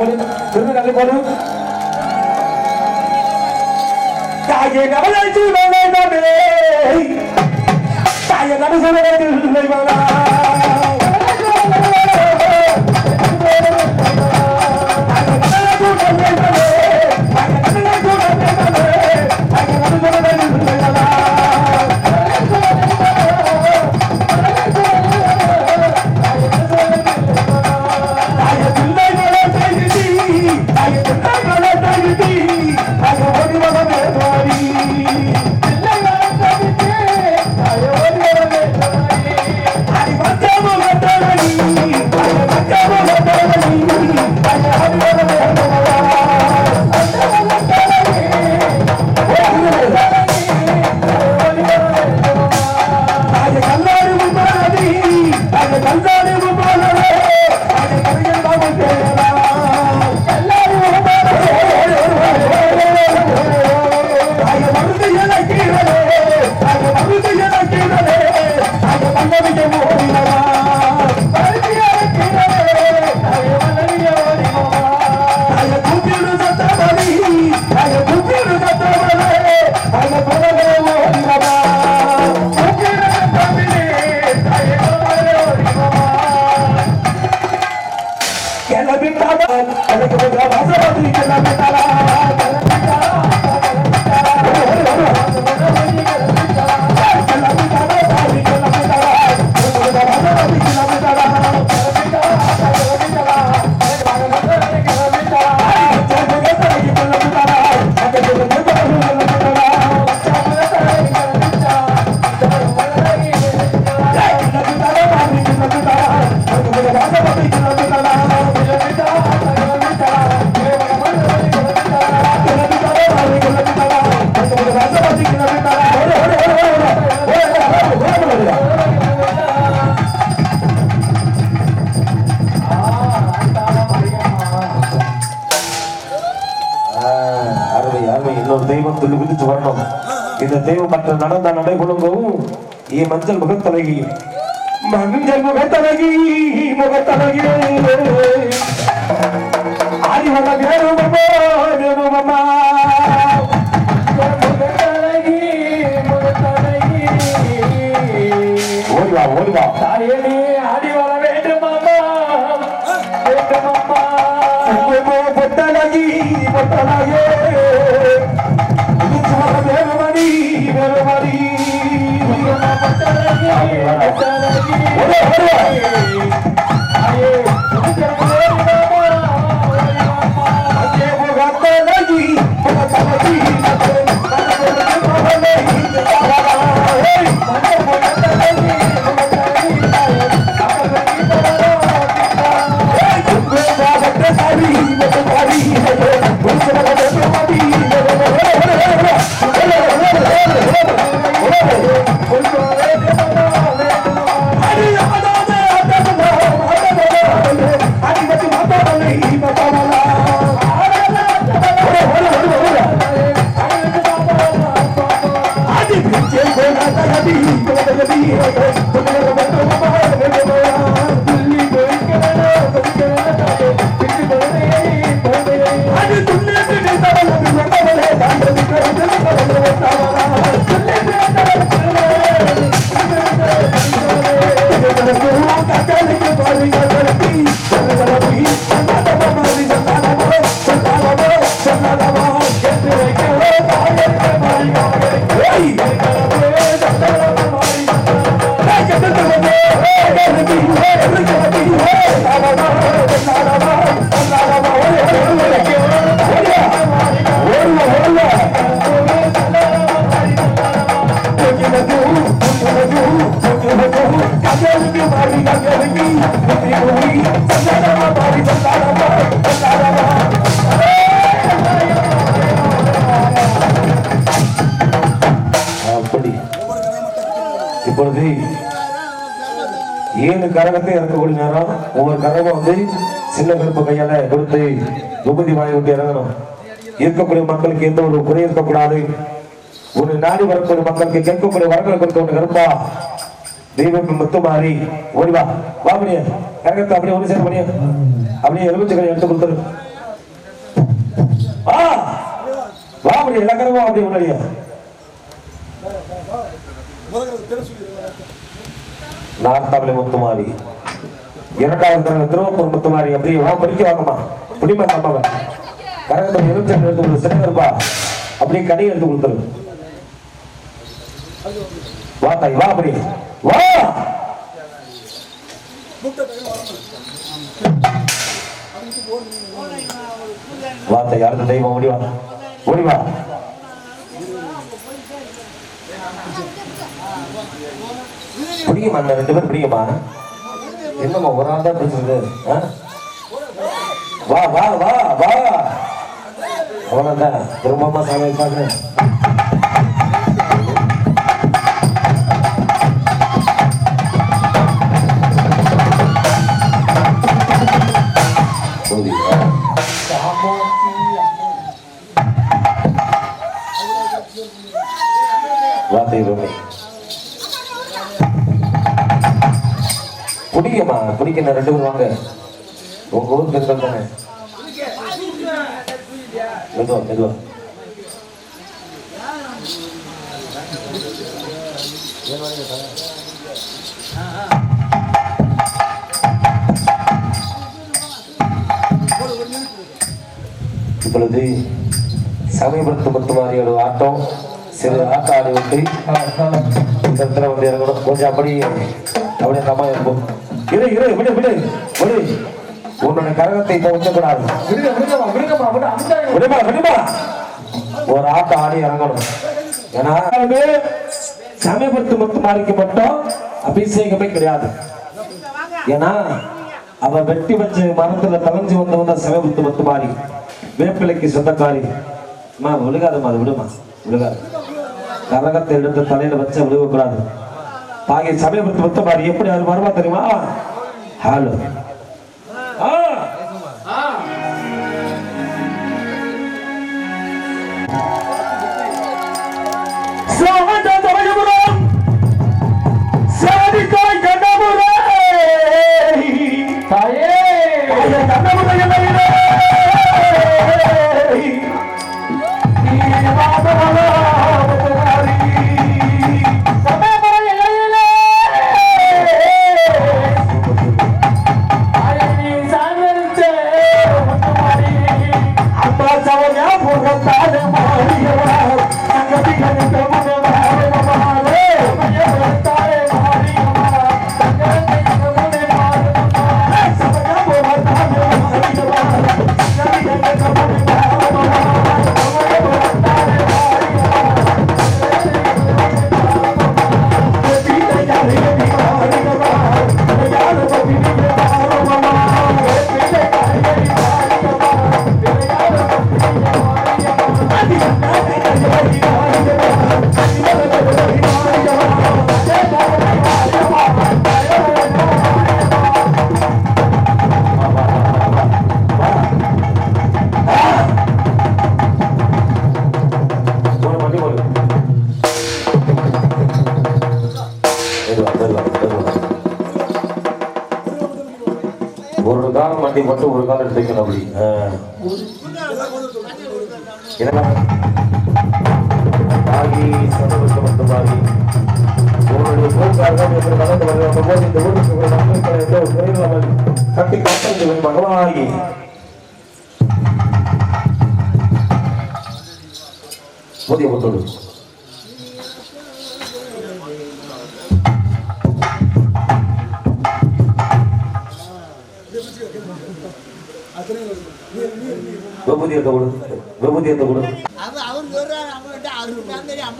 போடு. திரும்ப நல்ல போடு. தாயே கவலைச்சு வேண்டாமே தாயே கவலை A gente vai இந்த தெய்வம் மற்ற நடந்த நடைபொழுங்கவும் ஈ மஞ்சள் முகத்தழகி மஞ்சள் முகத்தழகி முகத்தழகி. ஆதிவன வேணுமம்மா வேணுமம்மா. ஓடிவா ஓடிவா தாயனே ஆடி வர வேண்டும் அம்மா வேண்டும் அம்மா பொட்டழகி பொட்டழகே வேணுமணி Yeah. அப்படி கிழக்கே இறக்கக்கூடிய நேரம் உங்க கதவை வந்து சின்ன கருப்பு கையால கொடுத்து விபதி வாயை விட்டு இறங்கணும். இருக்கக்கூடிய மக்களுக்கு எந்த ஒரு குறை இருக்கக்கூடாது. ஒரு நாடு வரக்கூடிய மக்களுக்கு கேட்கக்கூடிய வரங்களை கொடுக்க ஒன்று கருப்பா. தெய்வம் முத்து மாறி. ஓடிவா வா. பண்ணிய கரகத்தை அப்படியே ஒன்று சேர பண்ணிய அப்படியே எலுமிச்சை எடுத்து கொடுத்துரு. ஆ வா எல்லா கரமும் அப்படியே முன்னாடியா நார்த்தாமலை முத்துமாரி. இரண்டாவது தடவை திருவப்பூர் முத்துமாரி அப்படி வா படிக்க வாங்கம்மா. பிடிமா தம்மாவ கரகத்தை எலுமிச்சை எடுத்து கொடுத்து சிறங்க இருப்பா அப்படியே கடையை எடுத்து கொடுத்துரு. வா தாய் வா அப்படி. வா! வா தாய் அடுத்த தெய்வம் ஓடிவா ஓடிவா Thank வா. பிடிக்குமா இந்த ரெண்டு பேரும் பிடிக்குமா என்னம்மா ஒரு ஆள் தான் பேசுறது ஆ? வா வா வா வா. அவ்வளோதான் திரும்பமா சாமி பாக்குறேன் வா குடிக்கமா பிடிக்குமா ரெண்டு பேரும் வாங்க. உங்க ஊர் பெண்கள் தானே மெதுவா மெதுவா. இப்பொழுது சமயபுரத்து முத்துமாரியோட ஆட்டம் சிறு ஆட்டம் ஆடி விட்டு இந்த இடத்துல வந்து இறங்கணும். கொஞ்சம் அப்படி அப்படியே தமா இருக்கும். இரு இரு விடு விடு. விடு. உன்னோட கரகத்தை அந்த விடுமா விடுமா ஒரு ஆட்டம் ஆடி இறங்கணும். ஏன்னா அது சமயபுரத்து முத்துமாரிக்கு மட்டும் அபிஷேகமே கிடையாது. ஏன்னா அவ வெட்டி வச்ச மரத்துல தலைஞ்சு வந்தவங்க தான் சமயபுரத்து முத்துமாரி வேப்பிலைக்கு சொந்தக்காரி. விழுகாதம்மா அது விடுமா. விழுகாது கரகத்தை எடுத்து தலையில வச்ச விழுகக்கூடாது. ஆகிய சமயபுரத்து முத்துமாரி எப்படி அது வருமா தெரியுமா? ஹலோ. மாயா சவனியா புகத்தாத மாறியவா சங்கதிகளுக்கு ஒரு கால் மண்டி மட்டும் ஒரு கால் எடுத்துக்கணும் அப்படி. ஆ. ஆகி சந்தோஷம் மட்டும் ஆகி உங்களுடைய போக்காக நடந்து போது இந்த ஊருக்கு ஒரு மக்களுக்கு எந்த ஒரு குறையில்லாமல் கட்டி காப்பது மகளாகி. புதிய முத்தோடு விபூதியத்தை கொடு விபூதியத்தை கொடு அவ- அவர் சொல்றாரு, அவங்ககிட்ட அவருக்கு தான் தெரியும்,